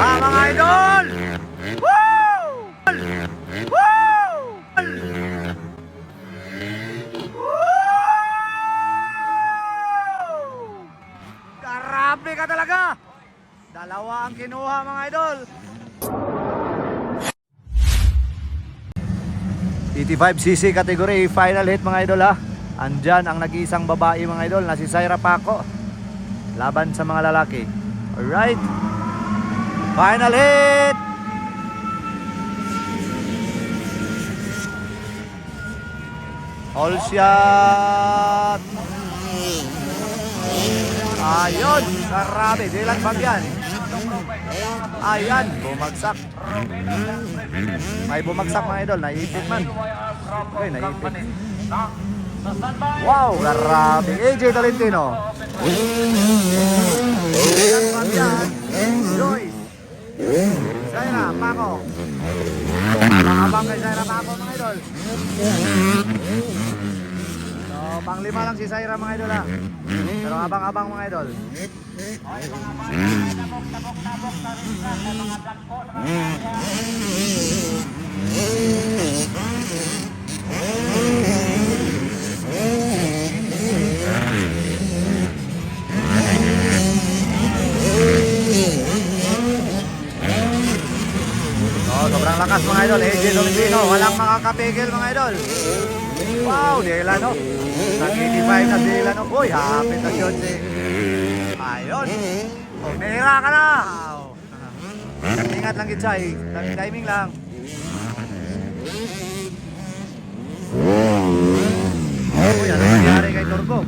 Ah, mga idol! Woo! Woo! Woo! Grabe ka talaga! Dalawa ang kinuha mga idol. 85cc category final hit mga idol ha. Andyan ang nag-iisang babae mga idol na si Syra Paco. Laban sa mga lalaki. Alright. Final hit! All shot! Ayun! Grabe! Dilan Fabian. Ayan! Bumagsak. May bumagsak mga idol. Naipit man. Okay, naipit. Wow! Grabe! AJ Tolentino. Dilan Fabian. Paco. Abang-abang kay Zaira Paco mga idol. So, panglima lang si Zaira mga idol ha. Pero abang-abang mga idol. Oh, idol. AJ Tolentino, walang makakapigil mga idol. Wow, Delano. Nag-85 na Delano. Uy, hapit na yun si... Ayun. Umira ka na. Ingat lang eh. Time- Timing lang. Uy, ano nangyari kay Turbo?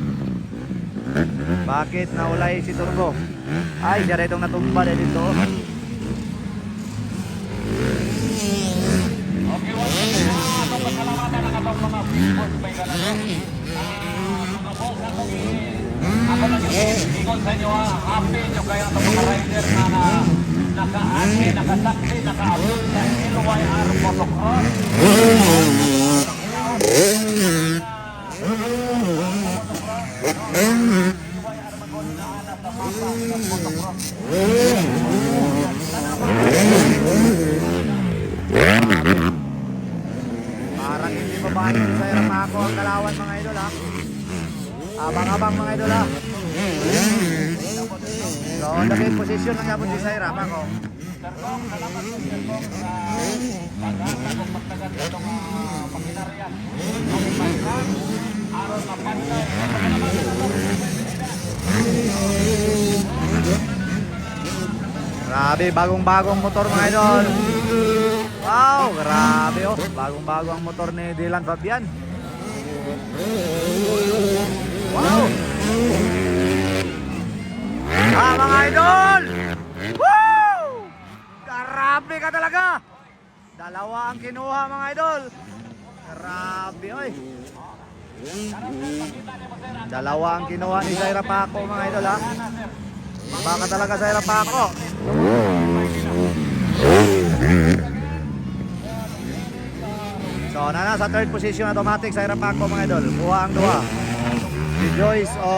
Bakit naulay si Turbo? Ay, siya rin itong natumba din dito. Sa inyo ha, happy nyo kayo ng mga rider na na naka-ati, nakasaksi, naka-abot sa LYR Motocross. Parang hindi pa ba ni Sir Paco ang kalawan mga idol ha? Abang-abang mga idol ha? So, on the main position lang yapon si Sir Paco. Grabe, bagong-bagong motor mga idol. Wow, grabe oh. Bagong-bago motor ni Dylan Fabian. Wow! Ah, mga idol! Woo! Grabe ka talaga! Dalawa ang kinuha mga idol. Grabe, oy. Dalawa ang kinuha ni Zaira Paco mga idol ha. Baka talaga Zaira Paco. So, na sa third position automatic sa Paco mga idol. Buha ang duha. Si Joyce o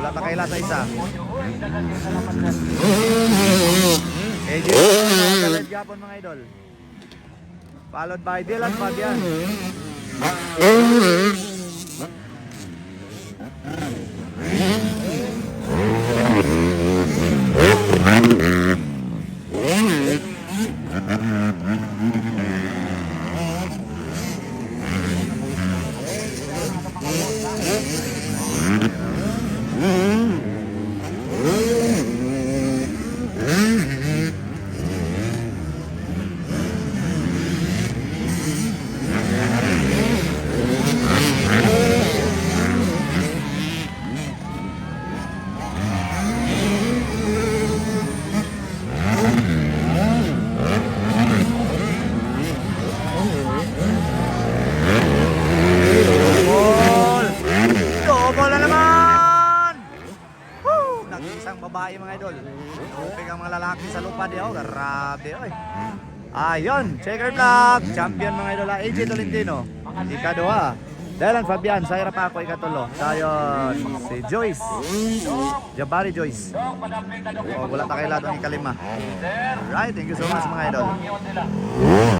wala pa kaila sa isa. AJ Red Gapon mga idol. Followed by Dylan Fabian. Double! Double na naman! Woo! Nag-isang babae mga idol. Tupig ang mga lalaki sa lupa di oh. Grabe oy. Ayun, checker block. Champion mga idol. ah, AJ Tolentino. Ikaduha. Dylan Fabian, Saira Paco, ikatulo. Dayon, si Joyce. Jabari Joyce. Dong, padamping na dong. O, wala ta kay ladong ikalima. Sir, Right, thank you so much mga idol.